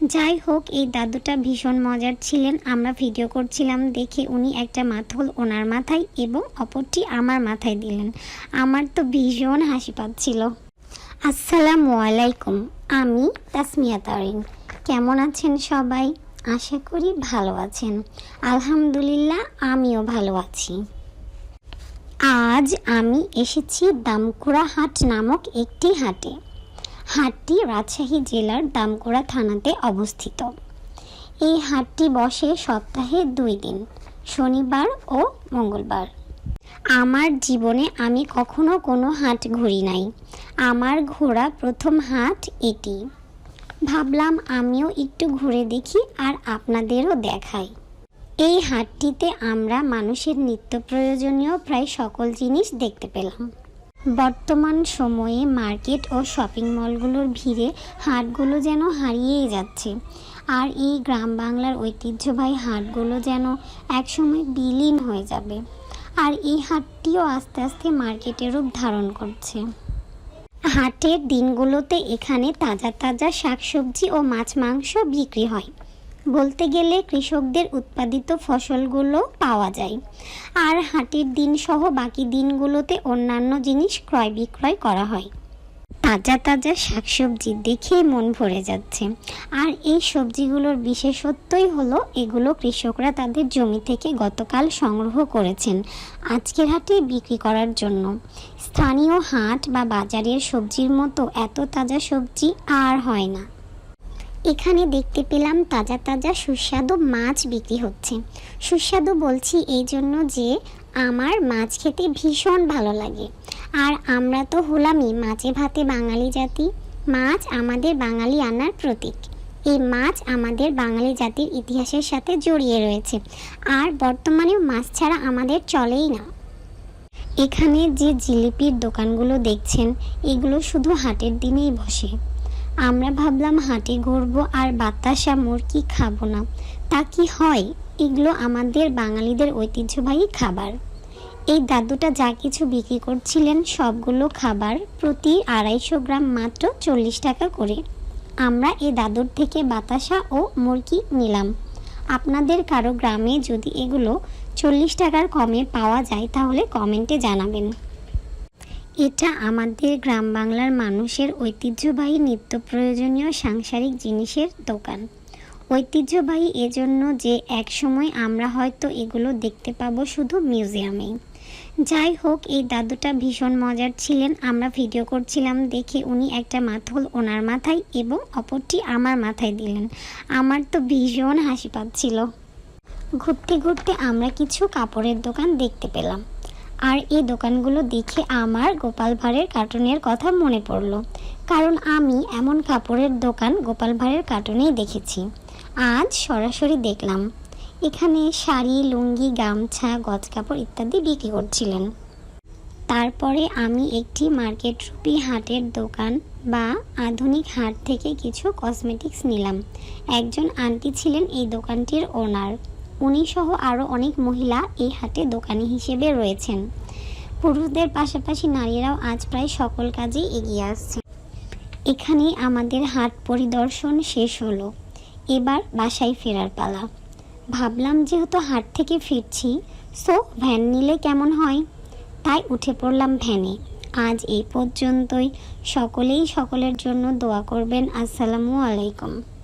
যাই হোক, এই দাদুটা ভীষণ মজার ছিলেন। আমরা ভিডিও করছিলাম দেখে উনি একটা মাথল ওনার মাথায় এবং অপরটি আমার মাথায় দিলেন। আমার তো ভীষণ হাসি পাচ্ছিল। আসসালামু আলাইকুম, আমি তাসমিয়া তারিন। কেমন আছেন সবাই? আশা করি ভালো আছেন। আলহামদুলিল্লাহ, আমিও ভালো আছি। আজ আমি এসেছি দামকুড়া হাট নামক একটি হাটে। হাটটি রাজশাহী জেলার দামকুড়া থানাতে অবস্থিত। এই হাটটি বসে সপ্তাহে দুই দিন, শনিবার ও মঙ্গলবার। আমার জীবনে আমি কখনো কোনো হাট ঘুরি নাই। আমার ঘোরা প্রথম হাট এটি। ভাবলাম আমিও একটু ঘুরে দেখি আর আপনাদেরও দেখাই। এই হাটটিতে আমরা মানুষের নিত্য প্রয়োজনীয় প্রায় সকল জিনিস দেখতে পেলাম। বর্তমান সময়ে মার্কেট ও শপিং মলগুলোর ভিড়ে হাটগুলো যেন হারিয়েই যাচ্ছে। আর এই গ্রাম বাংলার ঐতিহ্যবাহী হাটগুলো যেন একসময় বিলীন হয়ে যাবে। আর এই হাটটিও আস্তে আস্তে মার্কেটের রূপ ধারণ করছে। হাটের দিনগুলোতে এখানে তাজা তাজা শাকসবজি ও মাছ মাংস বিক্রি হয়। বলতে গেলে কৃষকদের উৎপাদিত ফসলগুলো পাওয়া যায়। আর হাটের দিন সহ বাকি দিনগুলোতে অন্যান্য জিনিস ক্রয় বিক্রয় করা হয়। তাজা তাজা শাকসবজি দেখেই মন ভরে যাচ্ছে। আর এই সবজিগুলোর বিশেষত্বই হলো, এগুলো কৃষকরা তাদের জমি থেকে গতকাল সংগ্রহ করেছেন আজকের হাটে বিক্রি করার জন্য। স্থানীয় হাট বা বাজারের সবজির মতো এত তাজা সবজি আর হয় না। এখানে দেখতে পেলাম তাজা তাজা সুস্বাদু মাছ বিক্রি হচ্ছে। সুস্বাদু বলছি এই জন্য যে আমার মাছ খেতে ভীষণ ভালো লাগে। আর আমরা তো হলামই মাছে ভাতে বাঙালি জাতি। মাছ আমাদের বাঙালি আনার প্রতীক। এই মাছ আমাদের বাঙালি জাতির ইতিহাসের সাথে জড়িয়ে রয়েছে। আর বর্তমানেও মাছ ছাড়া আমাদের চলেই না। এখানে যে জিলিপির দোকানগুলো দেখছেন, এগুলো শুধু হাটের দিনেই বসে। আমরা ভাবলাম হাটে ঘুরবো আর বাতাসা মুরগি খাব না। তা কি হয়? এগুলো আমাদের বাঙালিদের ঐতিহ্যবাহী খাবার। এই দাদুটা যা কিছু বিক্রি করছিলেন, সবগুলো খাবার প্রতি আড়াইশো গ্রাম মাত্র চল্লিশ টাকা করে। আমরা এই দাদুর থেকে বাতাসা ও মুরগি নিলাম। আপনাদের কারও গ্রামে যদি এগুলো চল্লিশ টাকার কমে পাওয়া যায়, তাহলে কমেন্টে জানাবেন। এটা আমাদের গ্রাম বাংলার মানুষের ঐতিহ্যবাহী নিত্য প্রয়োজনীয় সাংসারিক জিনিসের দোকান। ঐতিহ্যবাহী এজন্য যে একসময় আমরা হয়তো এগুলো দেখতে পাবো শুধু মিউজিয়ামেই। যাই হোক, এই দাদুটা ভীষণ মজার ছিলেন। আমরা ভিডিও করছিলাম দেখে উনি একটা মাথল ওনার মাথায় এবং অপরটি আমার মাথায় দিলেন। আমার তো ভীষণ হাসি পাচ্ছিল। ঘুরতে ঘুরতে আমরা কিছু কাপড়ের দোকান দেখতে পেলাম। আর এই দোকানগুলো দেখে আমার গোপাল ভাঁড়ের কার্টুনের কথা মনে পড়ল। কারণ আমি এমন কাপড়ের দোকান গোপাল ভাঁড়ের কার্টুনেই দেখেছি। আজ সরাসরি দেখলাম। এখানে শাড়ি, লুঙ্গি, গামছা গজ কাপড় ইত্যাদি বিক্রি করছিলেন। তারপরে আমি একটি মার্কেট রুপি হাটের দোকান বা আধুনিক হাট থেকে কিছু কসমেটিক্স নিলাম। একজন আন্টি ছিলেন এই দোকানটির ওনার উনি সহ আরও অনেক মহিলা এই হাটে দোকানি হিসেবে রয়েছেন। পুরুষদের পাশাপাশি নারীরাও আজ প্রায় সকল কাজেই এগিয়ে আসছে। এখানে আমাদের হাট পরিদর্শন শেষ হলো। এবার বাসায় ফেরার পালা। ভাবলাম যেহেতু হাট থেকে ফিরছি, সো ভ্যান নিলে কেমন হয়? তাই উঠে পড়লাম ভ্যানে। আজ এই পর্যন্তই। সকলেই সকলের জন্য দোয়া করবেন। আসসালামু আলাইকুম।